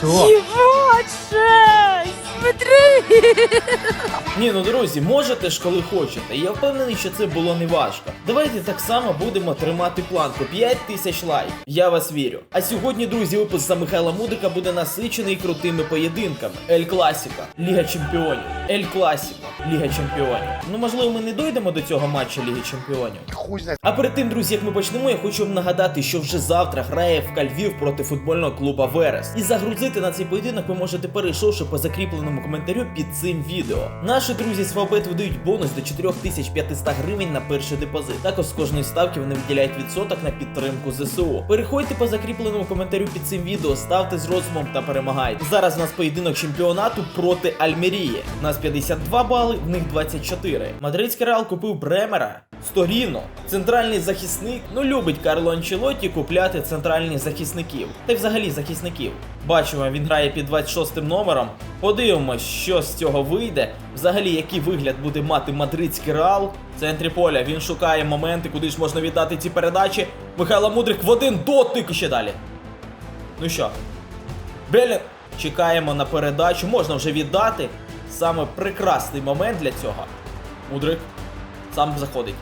Що? Дівоче! Смотри! Ні, ну друзі, можете ж коли хочете. Я впевнений, що це було не важко. Давайте так само будемо тримати планку 5 тисяч лайків. Я вас вірю. А сьогодні, друзі, випуск за Михайла Мудика буде насичений крутими поєдинками. Ель Класіка, Ліга Чемпіонів, Ель Класіка, Ліга Чемпіонів. Ну можливо, ми не дойдемо до цього матчу Ліги Чемпіонів. Хуй знає. А перед тим, друзі, як ми почнемо, я хочу вам нагадати, що вже завтра грає в Кальвів проти футбольного клуба Верес. І загрузити на цей поєдинок ви можете перейшовши по закріпленому коментарю під цим відео. Наші друзі з Фабет видають бонус до 4500 гривень на перший депозит. Також з кожної ставки вони виділяють відсоток на підтримку ЗСУ. Переходьте по закріпленому коментарю під цим відео, ставте з розумом та перемагайте. Зараз у нас поєдинок чемпіонату проти Альмерії. У нас 52 бали, в них 24. Мадридський Реал купив Бремера. Сторіно, центральний захисник, ну любить Карло Анчелотті купляти центральних захисників, та й взагалі захисників. Бачимо, він грає під 26 номером. Подивимось, що з цього вийде. Взагалі, який вигляд буде мати мадридський реал. В центрі поля він шукає моменти, куди ж можна віддати ці передачі. Михайло Мудрик в один дотик і ще далі. Ну що, Белін, чекаємо на передачу, можна вже віддати. Саме прекрасний момент для цього. Мудрик сам заходить.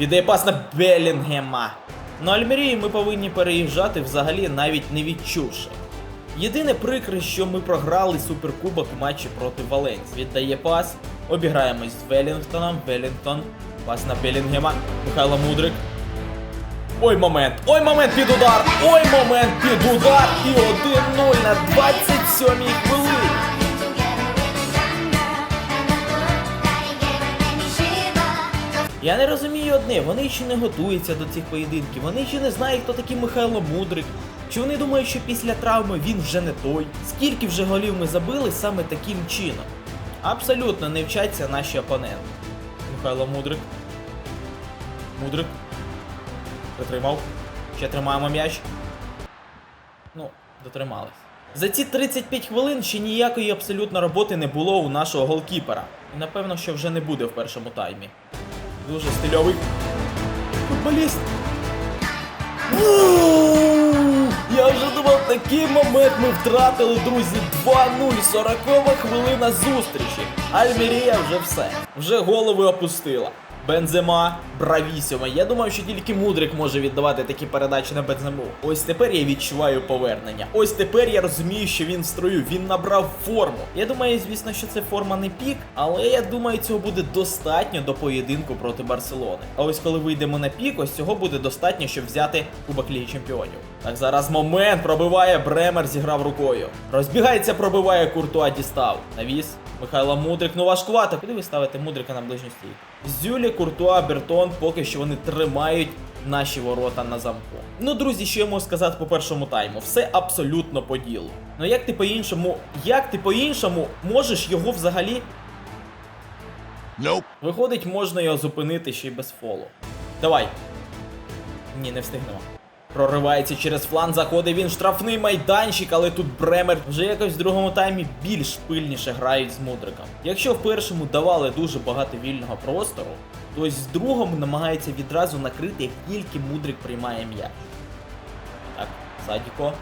Віддає пас на Белінгема. На Альмерії ми повинні переїжджати взагалі навіть не відчувши. Єдине прикре, що ми програли суперкубок у матчі проти Валенсії. Віддає пас, обіграємось з Велінгтоном. Велінгтон. Пас на Белінгема. Михайло Мудрик. Ой момент! Ой момент під удар! Ой момент під удар! І 1-0 на 27-й хвилині. Я не розумію одне, вони ще не готуються до цих поєдинків, вони ще не знають, хто такий Михайло Мудрик. Чи вони думають, що після травми він вже не той? Скільки вже голів ми забили саме таким чином? Абсолютно не вчаться наші опоненти. Михайло Мудрик. Мудрик. Притримав. Ще тримаємо м'яч. Ну, дотримались. За ці 35 хвилин ще ніякої абсолютно роботи не було у нашого голкіпера. І напевно, що вже не буде в першому таймі. Дуже стильовий. Футболіст. Я вже думав, такий момент ми втратили, друзі. 2-0, 40 хвилина зустрічі. Альмірія вже все. Вже голови опустила. Бензема, бравісімо. Я думав, що тільки Мудрик може віддавати такі передачі на Бензему. Ось тепер я відчуваю повернення. Ось тепер я розумію, що він в строю, він набрав форму. Я думаю, звісно, що це форма не пік, але я думаю, цього буде достатньо до поєдинку проти Барселони. А ось коли вийдемо на пік, ось цього буде достатньо, щоб взяти Кубок Ліги Чемпіонів. Так, зараз момент пробиває Бремер, зіграв рукою. Розбігається, пробиває Куртуа дістав. Навіс. Михайло Мудрик, ну важкувато. Куди ви ставите Мудрика на ближню стійку? Зюлі, Куртуа, Бертон, поки що вони тримають наші ворота на замку. Ну, друзі, що я можу сказати по першому тайму? Все абсолютно по ділу. Ну як ти по-іншому, як ти по-іншому можеш його взагалі. Nope. Виходить, можна його зупинити ще й без фолу. Давай. Ні, не встигнемо. Проривається через фланг, заходить він штрафний майданчик, але тут Бремер вже якось в другому таймі більш пильніше грають з Мудриком. Якщо в першому давали дуже багато вільного простору, то в другому намагається відразу накрити, як тільки Мудрик приймає м'яч. Так, Садіко.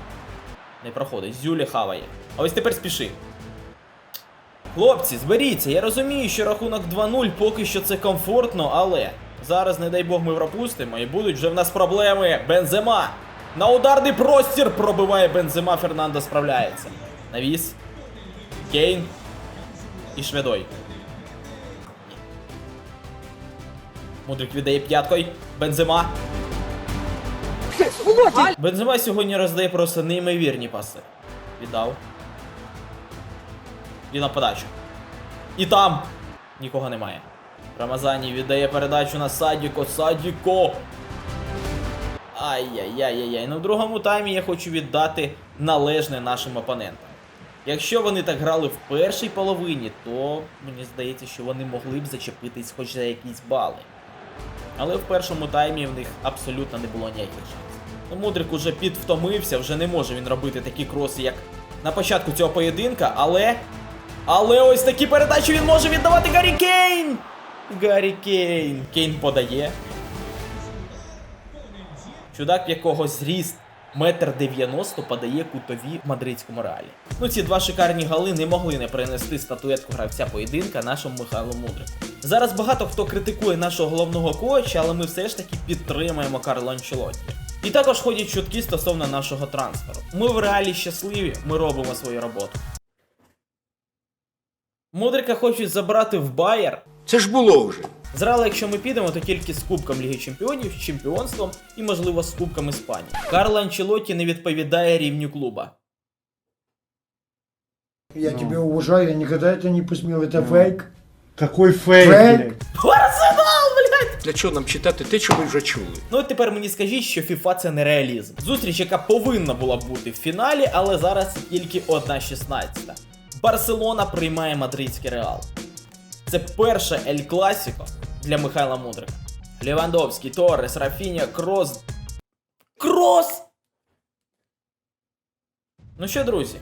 Не проходить. Зюлі хаває. А ось тепер спіши. Хлопці, зберіться, я розумію, що рахунок 2-0 поки що це комфортно, але зараз, не дай Бог, ми пропустимо і будуть вже в нас проблеми. Бензема! На ударний простір пробиває Бензема, Фернандо справляється. Навіс. Кейн. І Шведой. Мудрик віддає п'яткою. Бензема. Бензема сьогодні роздає просто неймовірні паси. Віддав. І на подачу. І там нікого немає. Рамазані віддає передачу на Садіко. Садіко. Ай-яй-яй-яй-яй. Ну в другому таймі я хочу віддати належне нашим опонентам. Якщо вони так грали в першій половині, то мені здається, що вони могли б зачепитись хоч за якісь бали. Але в першому таймі в них абсолютно не було ніяких шансів. Ну, Мудрик уже підвтомився, вже не може він робити такі кроси, як на початку цього поєдинка, але. Але ось такі передачі він може віддавати Гаррі Кейн! Гаррі Кейн. Кейн подає. Чудак, якого зріст Метр 90 подає кутові в мадридському реалі. Ну ці два шикарні гали не могли не принести статуетку гравця поєдинка нашому Михайлу Мудрику. Зараз багато хто критикує нашого головного коуча, але ми все ж таки підтримуємо Карло Анчелотті. І також ходять чутки стосовно нашого трансферу. Ми в реалі щасливі, ми робимо свою роботу. Мудрика хочуть забрати в Байер. Це ж було вже. З Реала, якщо ми підемо, то тільки з Кубком Ліги Чемпіонів, з чемпіонством і, можливо, з Кубком Іспанії. Карло Анчелотті не відповідає рівню клуба. Я тебя уважаю, я никогда это не посмел, это фейк. Какой фейк, Фейк? блядь. Арсенал, блядь! Для чого нам читати те, що ми вже чули? Ну от тепер мені скажіть, що FIFA це не реалізм. Зустріч, яка повинна була бути в фіналі, але зараз тільки 1-16. Барселона приймає мадридський реал. Це перше Ель Класіко для Михайла Мудрика. Лівандовський, Торрес, Рафіня, Крос. Крос! Ну що, друзі,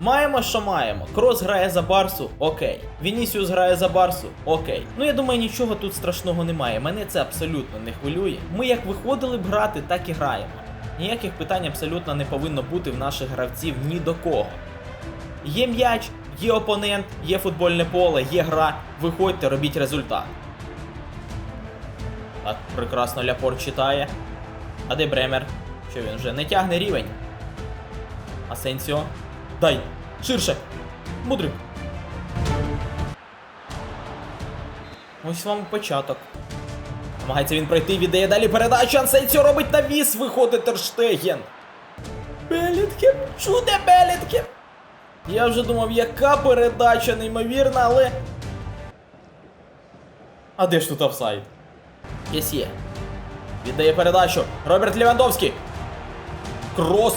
маємо, що маємо. Крос грає за Барсу, окей. Вінісіус грає за Барсу, окей. Ну я думаю, нічого тут страшного немає. Мене це абсолютно не хвилює. Ми як виходили б грати, так і граємо. Ніяких питань абсолютно не повинно бути в наших гравців ні до кого. Є м'яч, є опонент, є футбольне поле, є гра. Виходьте, робіть результат. Так, прекрасно Ляпорт читає. А де Бремер? Що він вже не тягне рівень? Асенсіо. Дай! Ширше! Мудрик! Ось вам початок. Намагається він пройти, віддає далі передачу. Ансенсіо робить навіс, виходить Терштеген. Беліткем! Чуде Беліткем! Я вже думав, яка передача неймовірна, але. А де ж тут офсайд? Є. Віддає передачу. Роберт Лівандовський. Крос.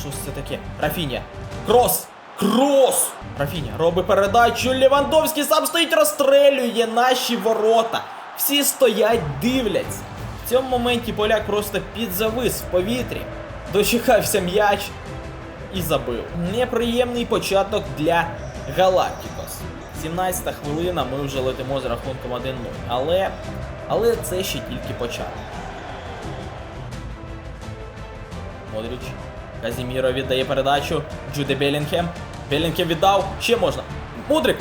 Що це таке? Рафіня. Крос! Крос! Рафіня робить передачу. Лівандовський сам стоїть, розстрелює наші ворота. Всі стоять, дивляться. В цьому моменті поляк просто підзавис в повітрі. Дочекався м'яч і забив. Неприємний початок для Галактикос. 17 хвилина, ми вже летимо з рахунком 1-0. Але. Але це ще тільки початок. Модріч. Казіміро віддає передачу. Джуде Белінгем. Белінгем віддав. Ще можна. Мудрик!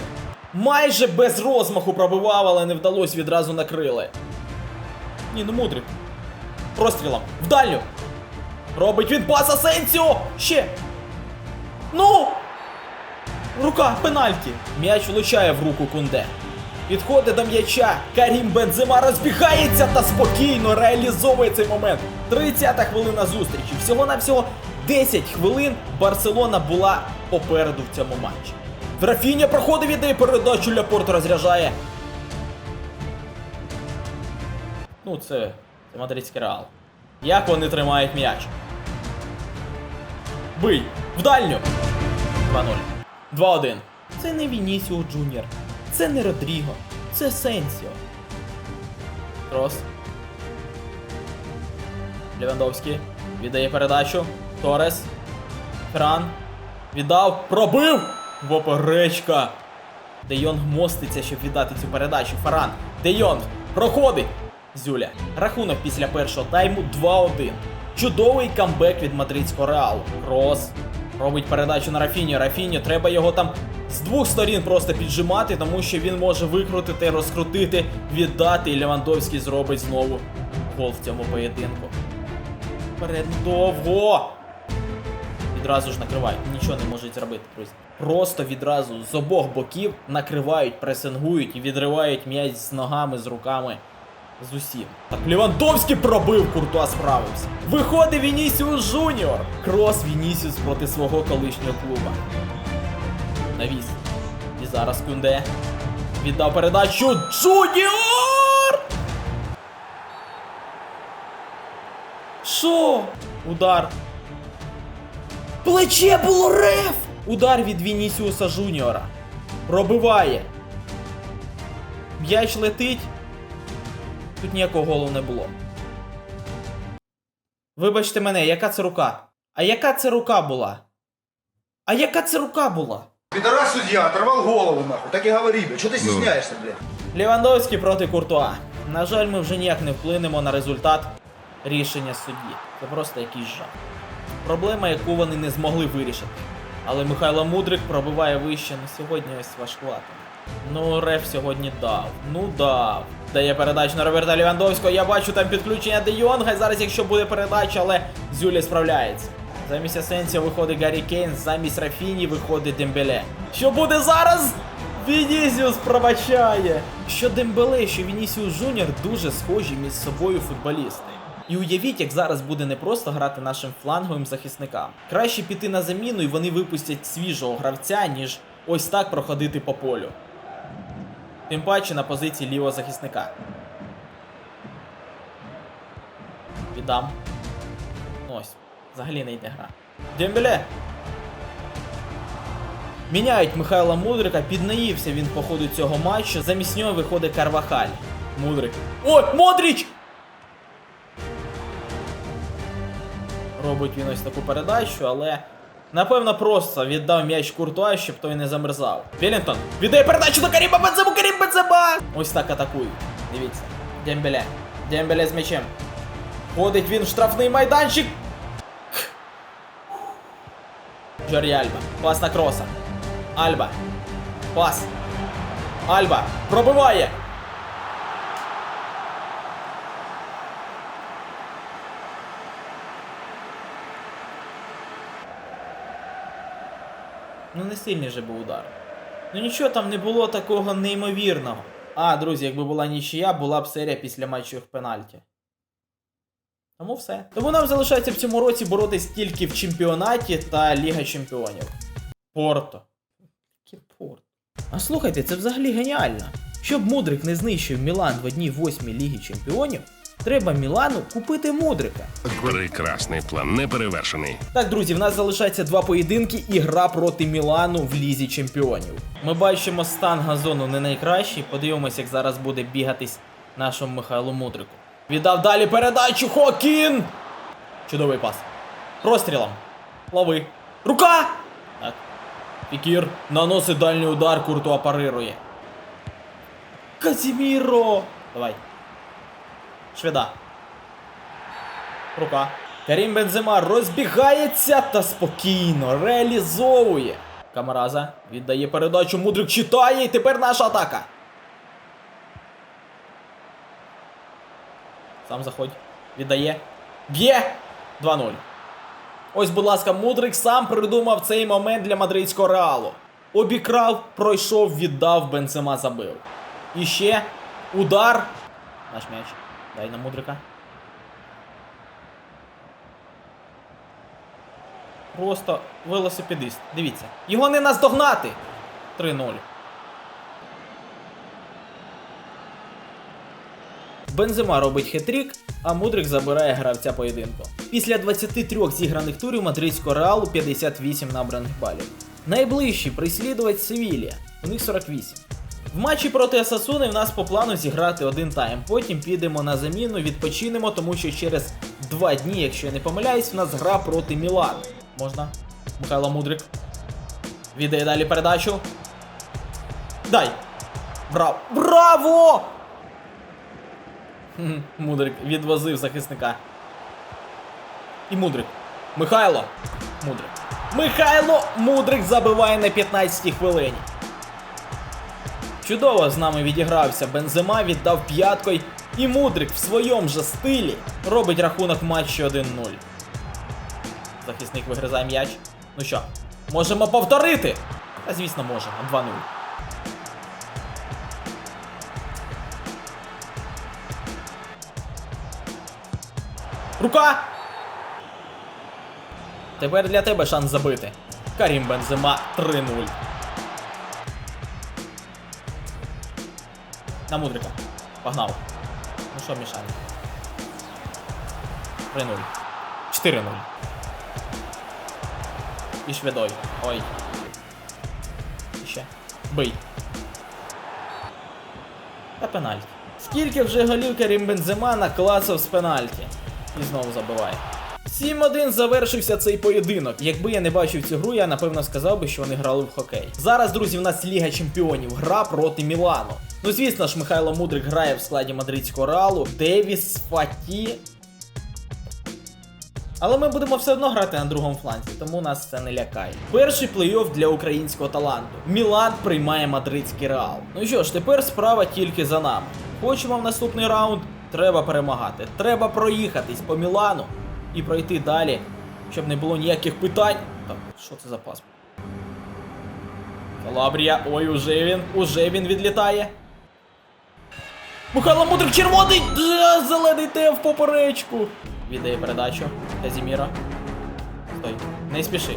Майже без розмаху пробивав, але не вдалося відразу накрили. Ні, ну Мудрик. Прострілом. В дальню. Робить він пас Асенсіо! Ще! Ну! Рука, пенальті. М'яч влучає в руку Кунде. Підходить до м'яча. Карім Бензема розбігається та спокійно реалізовує цей момент. 30-та хвилина зустрічі. Всього на всього 10 хвилин Барселона була попереду в цьому матчі. Рафіня проходить віддає передачу Ляпорт розряджає. Ну, це мадридський реал. Як вони тримають м'яч? Бий! В дальню! 2-0. 2-1. Це не Вінісіо Джуніор. Це не Родріго. Це Сенсіо. Крос. Левандовський. Віддає передачу. Торес. Ферран. Віддав. Пробив! Поперечка. Де Йонг моститься, щоб віддати цю передачу. Фаран. Де Йонг. Проходить. Зюля. Рахунок після першого тайму 2-1. Чудовий камбек від мадридського реалу. Крос. Робить передачу на Рафіню. Рафіню, треба його там з двох сторін просто піджимати, тому що він може викрутити, розкрутити, віддати. І Левандовський зробить знову гол в цьому поєдинку. Вперед довго. Відразу ж накривають. Нічого не можуть зробити, друзі. Просто відразу з обох боків накривають, пресингують і відривають м'яч з ногами, з руками. З усім. Так Лівандовський пробив, Куртуа справився. Виходить Вінісіус Жуніор. Крос Вінісіус проти свого колишнього клуба. Навіс. І зараз Кунде. Віддав передачу Джуніор! Що? Удар. Плече було реф! Удар від Вінісіуса Жуніора. Пробиває. М'яч летить. Тут ніякого голу не було. Вибачте мене, яка це рука? А яка це рука була? А яка це рука була? Пидорас судья, оторвал голову нахуй. Так и говори, блядь. Что ты стесняешься, блядь? Лівандовський проти Куртуа. На жаль, ми вже ніяк не вплинемо на результат рішення судді. Це просто якийсь жах. Проблема, яку вони не змогли вирішити. Але Михайло Мудрик пробиває вище, ну сьогодні ось важкувато. Ну, реф сьогодні дав. Ну дав. Дає передачу на Роберта Лівандовського. Я бачу там підключення Де Йонга. Зараз, якщо буде передача, але Зюлі справляється. Замість Асенсіо виходить Гаррі Кейн, замість Рафіні виходить Дембеле. Що буде зараз? Вінісіус пробачає. Що Дембеле, що Вінісіус Жуніор дуже схожі між собою футболісти. І уявіть, як зараз буде не просто грати нашим фланговим захисникам. Краще піти на заміну і вони випустять свіжого гравця, ніж ось так проходити по полю. Тим паче на позиції лівого захисника. Віддам. Ось. Взагалі не йде гра. Дембеле! Міняють Михайла Мудрика, піднаївся він по ходу цього матчу. Замість нього виходить Карвахаль. Мудрик. Ой, Модріч! Робить він ось таку передачу, але напевно просто віддав м'яч Куртуа, щоб той не замерзав. Велінтон віддає передачу до Каріма Бензему, Карім Бензема! Ось так атакують. Дивіться. Дембеле. Дембеле з м'ячем. Ходить він в штрафний майданчик. Джорді Альба. Пас на кроса. Альба. Пас. Альба. Пробиває. Ну не сильний же був удар. Ну нічого там не було такого неймовірного. А, друзі, якби була нічия, була б серія після матчів пенальті. Тому все. Тому нам залишається в цьому році боротись тільки в чемпіонаті та Ліга Чемпіонів. Порто. Яке Порто? А слухайте, це взагалі геніально. Щоб Мудрик не знищив Мілан в одній восьмій Лігі Чемпіонів, треба Мілану купити Мудрика. Прекрасний план, неперевершений. Так, друзі, в нас залишається два поєдинки і гра проти Мілану в лізі чемпіонів. Ми бачимо стан газону не найкращий. Подивимося, як зараз буде бігатись нашому Михайлу Мудрику. Віддав далі передачу Хокін! Чудовий пас. Прострілом. Лови. Рука! Так. Фікір наносить дальній удар, Куртуа парирує. Казіміро! Давай. Шведа. Рука. Карім Бензема розбігається та спокійно реалізовує. Камараза віддає передачу, Мудрик читає, і тепер наша атака. Сам заходь. Віддає. Б'є! 2-0. Ось, будь ласка, Мудрик сам придумав цей момент для мадридського реалу. Обікрав, пройшов, віддав, Бензема забив. І ще удар. Наш м'яч. Дай на Мудрика. Просто велосипедист. Дивіться. Його не наздогнати. 3-0. Бензема робить хитрік, а Мудрик забирає гравця поєдинку. Після 23 зіграних турів мадридського реалу 58 набраних балів. Найближчий прислідувач Севілія. У них 48. В матчі проти Асасуни в нас по плану зіграти один тайм. Потім підемо на заміну, відпочинемо, тому що через два дні, якщо я не помиляюсь, в нас гра проти Мілан. Можна? Михайло Мудрик. Віддає далі передачу. Дай! Браво! Браво! Мудрик відвозив захисника. І Мудрик. Михайло! Мудрик. Михайло Мудрик забиває на 15-й хвилині. Чудово з нами відігрався Бензема, віддав п'яткою. І Мудрик в своєму же стилі робить рахунок в матчі 1-0. Захисник вигризає м'яч. Ну що, можемо повторити? Та звісно можемо. 2-0. Рука! Тепер для тебе шанс забити. Карім Бензема 3-0. На Мудрика. Погнав. Ну що, Мішань? 3-0. 4-0. І шведой. Ой. І Ще. Бий. Та пенальті. Скільки вже голів Карім Бензема наклацав з пенальті. І знову забиває. 7-1 завершився цей поєдинок. Якби я не бачив цю гру, я напевно сказав би, що вони грали в хокей. Зараз, друзі, в нас Ліга Чемпіонів, гра проти Мілану. Ну, звісно ж, Михайло Мудрик грає в складі мадридського реалу. Девіс Фаті. Але ми будемо все одно грати на другому фланзі, тому нас це не лякає. Перший плей-офф для українського таланту. Мілан приймає мадридський реал. Ну що ж, тепер справа тільки за нами. Хочемо в наступний раунд. Треба перемагати. Треба проїхатись по Мілану і пройти далі, щоб не було ніяких питань. Так, що це за паспорт? Калабрія, ой, уже він, уже він відлітає. Михайло Мудрик червоний! Зелений те в поперечку. Віддає передачу. Казіміра. Стой, не спіши.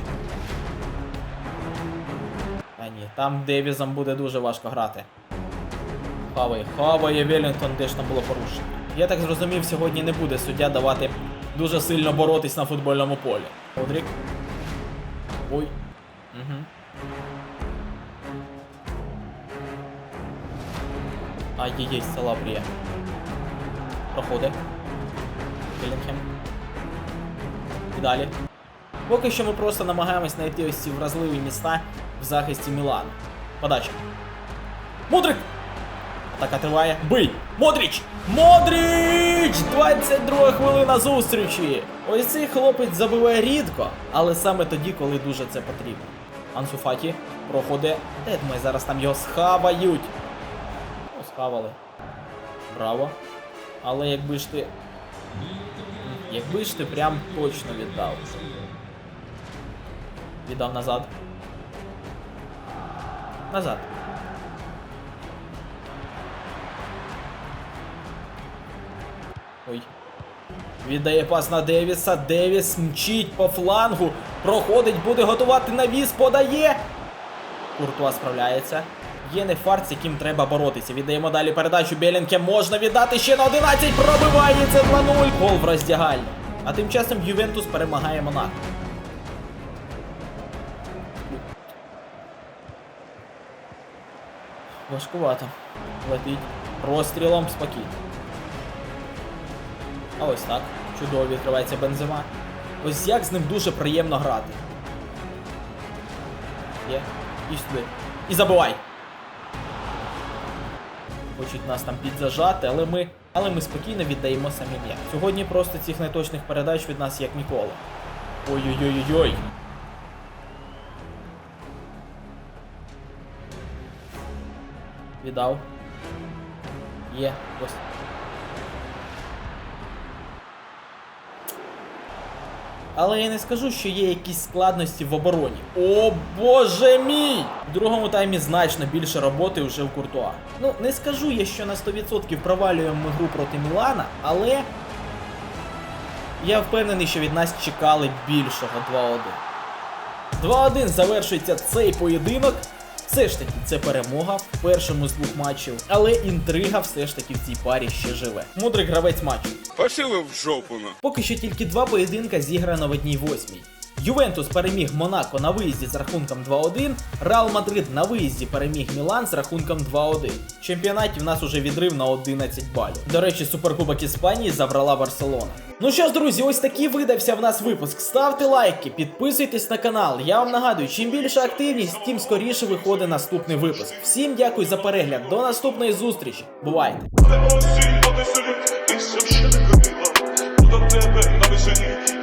А ні, там Девізом буде дуже важко грати. Хаває, хаває Велінгтон, де ж там було порушення. Я так зрозумів, сьогодні не буде суддя давати дуже сильно боротись на футбольному полі. Мудрик. Ой. Угу. Ай-яй-яй, Салабрія. Проходить. Білінгем. І далі. Поки що ми просто намагаємось знайти ось ці вразливі міста в захисті Мілану. Подача. Мудрик! Атака триває. Бий! Модріч! Модріч! 22 хвилина зустрічі! Ось цей хлопець забиває рідко, але саме тоді, коли дуже це потрібно. Ансу Фаті проходить. Я думаю, зараз там його схавають. Ну, схавали. Браво. Але якби ж ти. Якби ж ти прям точно віддав. Віддав назад. Назад. Ой. Віддає пас на Девіса. Девіс мчить по флангу. Проходить, буде готувати навіс, подає. Куртуа справляється. Є не фарт, з яким треба боротися. Віддаємо далі передачу Белінке. Можна віддати ще на 11. Пробивається 2-0. Гол в роздягальні. А тим часом Ювентус перемагає Монако. Важкувато. Летить. Розстрілом спокійно. А ось так. Чудово відкривається бензима. Ось як з ним дуже приємно грати. Є. І сюди. І забувай. Хочуть нас там підзажати, але ми. Але ми спокійно віддаємо самі м'яч. Сьогодні просто цих неточних передач від нас як ніколи. Ой-ой-ой-ой. Віддав. Є. Ось. Але я не скажу, що є якісь складності в обороні. О боже мій! В другому таймі значно більше роботи вже в Куртуа. Ну, не скажу я, що на 100% провалюємо ми гру проти Мілана, але я впевнений, що від нас чекали більшого 2-1. 2-1 завершується цей поєдинок. Все ж таки, це перемога в першому з двох матчів, але інтрига все ж таки в цій парі ще живе. Мудрий гравець матчу. Пошили в жопу на. Поки що тільки два поєдинка зіграно в одній восьмій. Ювентус переміг Монако на виїзді з рахунком 2-1, Реал Мадрид на виїзді переміг Мілан з рахунком 2-1. В чемпіонаті в нас уже відрив на 11 балів. До речі, Суперкубок Іспанії забрала Барселона. Ну що ж, друзі, ось такий видався в нас випуск. Ставте лайки, підписуйтесь на канал. Я вам нагадую, чим більша активність, тим скоріше виходить наступний випуск. Всім дякую за перегляд. До наступної зустрічі. Бувайте! Jackson.